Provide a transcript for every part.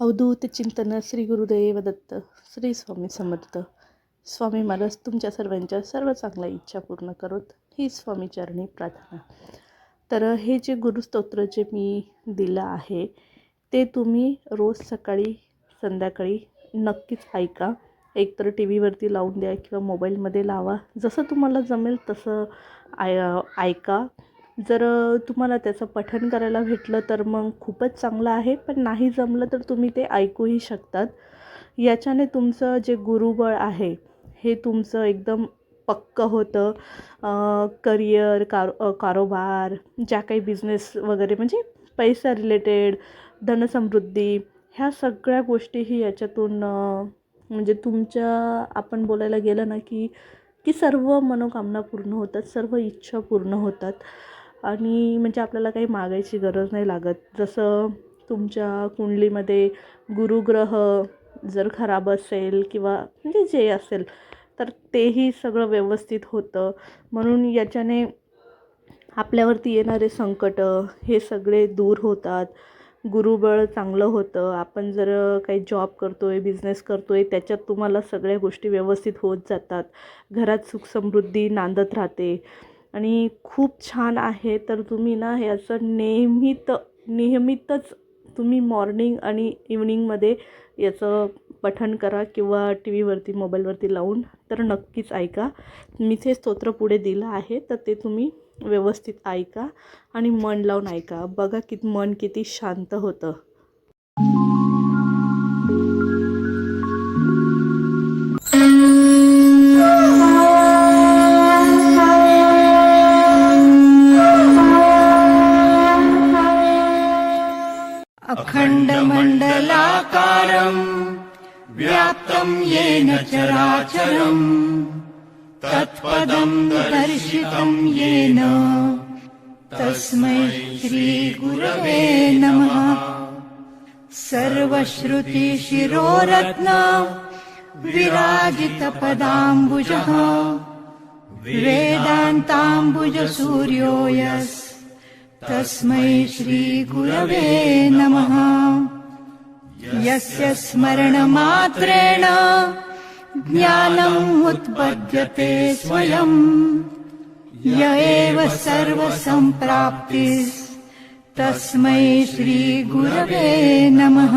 अवधूत चिंतन श्री गुरुदेव दत्त श्री स्वामी समर्थ. स्वामी महाराज तुमच्या सर्वांच्या सर्व चांगल्या इच्छा पूर्ण करोत. ही स्वामी चरणी प्रार्थना. तर हे जे गुरुस्तोत्र जे मी दिलं आहे ते तुम्ही रोज सकाळी संध्याकाळी नक्कीच ऐका. एकतर टी व्हीवरती लावून द्या किंवा मोबाईलमध्ये लावा. जसं तुम्हाला जमेल तसं आय ऐका. जर तुम्हाला त्याचं पठण करायला भेटलं तर मग खूपच चांगलं आहे. पण नाही जमलं तर तुम्ही ते ऐकूही शकतात. याच्याने तुमचं जे गुरुबळ आहे हे तुमचं एकदम पक्कं होतं. करिअर कार कारोबार ज्या काही बिझनेस वगैरे म्हणजे पैसा रिलेटेड धनसमृद्धी ह्या सगळ्या गोष्टीही याच्यातून म्हणजे तुमच्या आपण बोलायला गेलं ना की की सर्व मनोकामना पूर्ण होतात सर्व इच्छा पूर्ण होतात. आणि म्हणजे आपल्याला काही मागायची गरज नाही लागत. जसं तुमच्या कुंडलीमध्ये गुरुग्रह जर खराब असेल किंवा म्हणजे जे असेल तर तेही सगळं व्यवस्थित होतं. म्हणून याच्याने आपल्यावरती येणारे संकट हे सगळे दूर होतात. गुरुबळ चांगलं होतं. आपण जर काही जॉब करतो आहे बिझनेस करतो आहे त्याच्यात तुम्हाला सगळ्या गोष्टी व्यवस्थित होत जातात. घरात सुखसमृद्धी नांदत राहते. आणि खूप छान आहे. तर तुम्ही ना हे असं नेहमीत नियमितच तुम्ही मॉर्निंग आणि इव्हनिंगमध्ये याचं पठण करा किंवा टी व्हीवरती मोबाईलवरती लावून. तर नक्कीच ऐका. मी ते स्तोत्र पुढे दिलं आहे तर ते तुम्ही व्यवस्थित ऐका आणि मन लावून ऐका. बघा कित मन किती शांत होतं. येन चराचरम्। तत्पदम् दर्शितम् येन। तस्मै श्रीगुरवे नमः। सर्वश्रुतिशिरोरत्न विराजितपदाम्बुजः। वेदान्ताम्बुजसूर्यो यस् तस्मै श्रीगुरवे नमः यस्य स्मरणमात्रेण ज्ञानम् उत्पद्यते स्वयम् य एव सर्वसम्प्राप्तिस् तस्मै श्रीगुरवे नमः।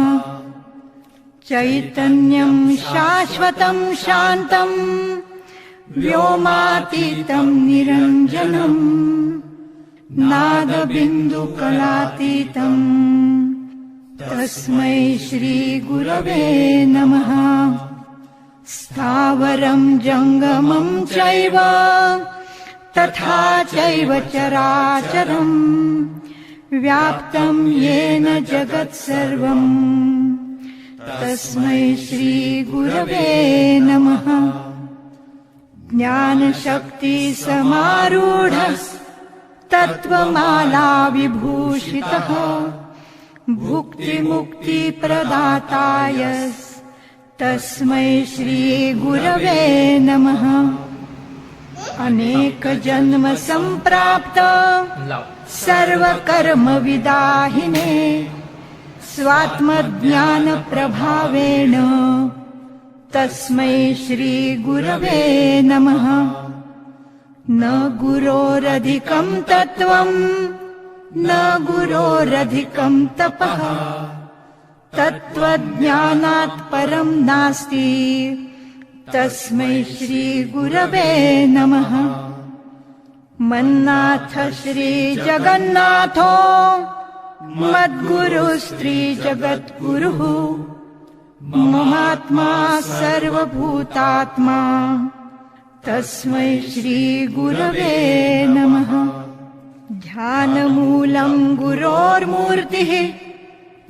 चैतन्यम् शाश्वतम् शान्तम् व्योमातीतम् निरञ्जनम्। नादबिन्दुकलातीतम् तस्मै श्रीगुरवे नमः। स्थावरम् जङ्गमम् चैव तथा चैव चराचरम्। व्याप्तम् येन जगत्सर्वम् तस्मै श्रीगुरवे नमः। ज्ञानशक्तिसमारूढस् तत्त्वमाला विभूषितः भुक्तिमुक्तिप्रदाताय तस्मै श्रीगुरवे नमः। अनेकजन्म सम्प्राप्त सर्वकर्मविदाहिने स्वात्मज्ञानप्रभावेण तस्मै श्रीगुरवे नमः। न गुरोरधिकम् तत्त्वम् न गुरोरधिकम् तपः। तत्त्वज्ञानात् परम् नास्ति। तस्मै श्रीगुरवे नमः। मन्नाथ श्रीजगन्नाथो मद्गुरुस्त्रीजगद्गुरुः ममात्मा सर्वभूतात्मा। तस्मै श्रीगुरवे नमः ध्यानमूलम् गुरोर्मूर्तिः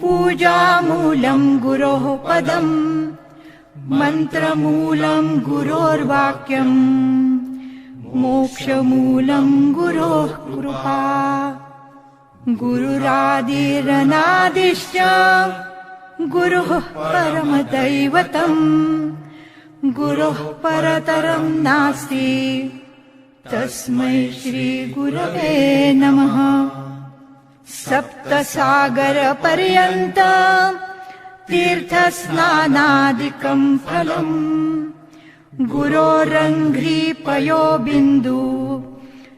पूजामूलम् गुरोः पदम् मन्त्रमूलम् गुरोर्वाक्यम् मोक्षमूलम् गुरोः कृपा। गुरुरादिरनादिश्च गुरुः परमदैवतम् गुरोः परतरम् नास्ति तस्मै श्रीगुरवे नमः। सप्तसागरपर्यन्त तीर्थस्नानादिकम् फलम्। गुरोरङ्घ्रीपयो बिन्दु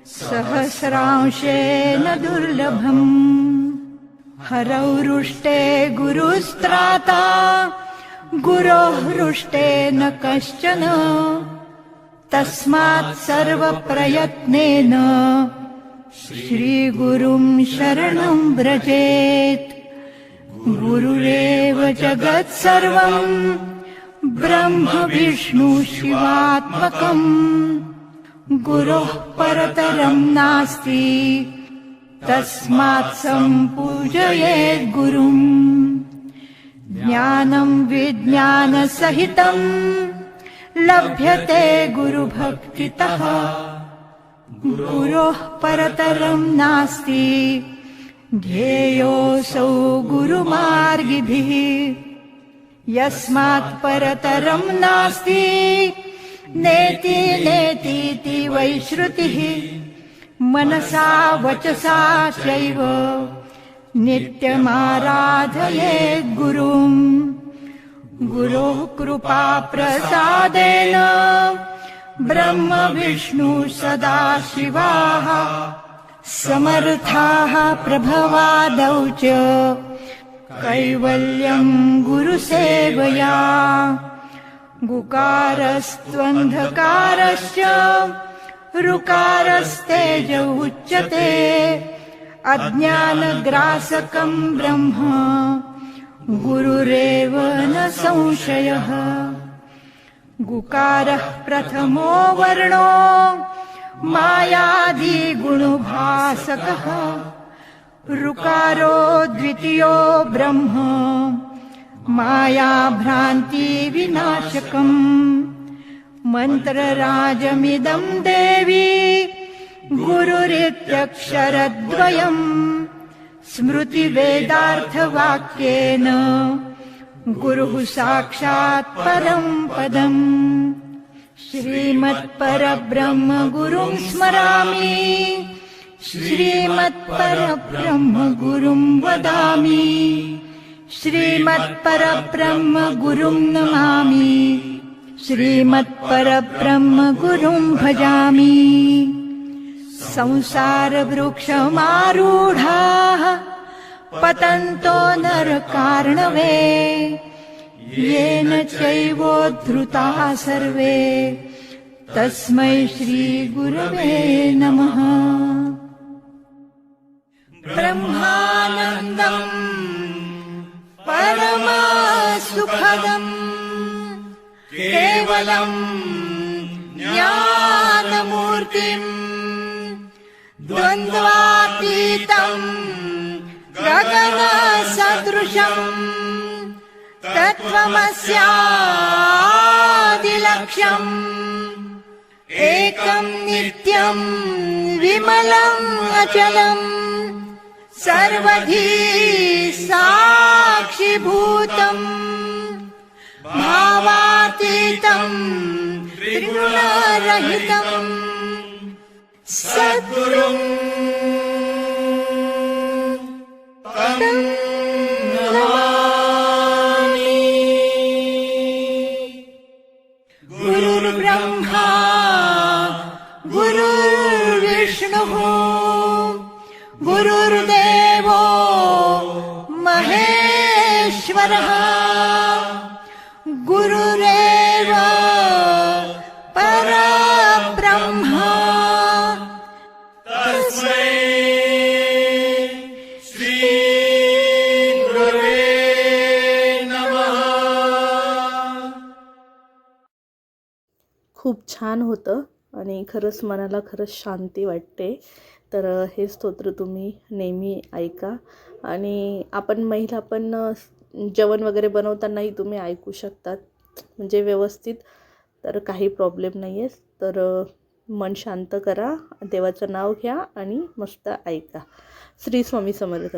सहस्रांशेन दुर्लभम्। हरौ रुष्टे गुरुस्त्राता गुरोः हृष्टे न कश्चन तस्मात् सर्वप्रयत्नेन श्रीगुरुं शरणं व्रजेत्। गुरुरेव जगत् सर्वम् ब्रह्म विष्णु शिवात्मकम् गुरोः परतरम् नास्ति तस्मात् सम्पूजयेत् गुरुम्। ज्ञानम् विज्ञानसहितम् लभ्यते गुरुभक्तितः। गुरोः परतरम् नास्ति। ध्येयोऽसौ गुरुमार्गिभिः। यस्मात् परतरम् नास्ति। नेति नेतीति वै श्रुतिः मनसा वचसा चैव। नित्यमाराधयेत् गुरुम् गुरोः कृपाप्रसादेन ब्रह्म विष्णु सदा शिवाः। समर्थाः प्रभवादौ च। कैवल्यम् गुरुसेवया। गुकारस्त्वन्धकारश्च। ऋकारस्तेज उच्यते। अज्ञानग्रासकम् ब्रह्म गुरुरेव न संशयः। गुकारः प्रथमो वर्णो मायादिगुणभासकः ऋकारो द्वितीयो ब्रह्म मायाभ्रान्तिविनाशकम् मन्त्रराजमिदम् देवी गुरुरित्यक्षरद्वयम् स्मृतिवेदार्थवाक्येन गुरुः साक्षात् परम् पदम्। श्रीमत्परब्रह्म गुरुम् स्मरामि। श्रीमत्परब्रह्म गुरुम् वदामि। श्रीमत्परब्रह्म गुरुम् नमामि। श्रीमत्परब्रह्म गुरुम् भजामि संसारवृक्षमारूढाः पतन्तो नरकार्णवे येन चैवोद्धृताः सर्वे। तस्मै श्रीगुरवे नमः। ब्रह्मानन्दम् परमसुखदम् केवलम् ज्ञानमूर्तिम् द्वन्द्वातीतम् गगनसदृशम् तत्त्वमस्यादिलक्ष्यम् एकम् नित्यम् विमलम् अचलम् सर्वधी साक्षिभूतम् भावातीतम् त्रिगुणरहितम् तं नमामि। गुरुर्ब्रह्मा गुरुर्विष्णुः गुरुर्देवो महेश्वरः छान होतं आणि खरंच मनाला खरंच शांती वाटते. तर हे स्तोत्र तुम्ही नेहमी ऐका. आणि आपण महिला पण जेवण वगैरे बनवतानाही तुम्ही ऐकू शकतात. म्हणजे व्यवस्थित. तर काही प्रॉब्लेम नाही आहे तर मन शांत करा. देवाचं नाव घ्या आणि मस्त ऐका. श्री स्वामी समर्थ.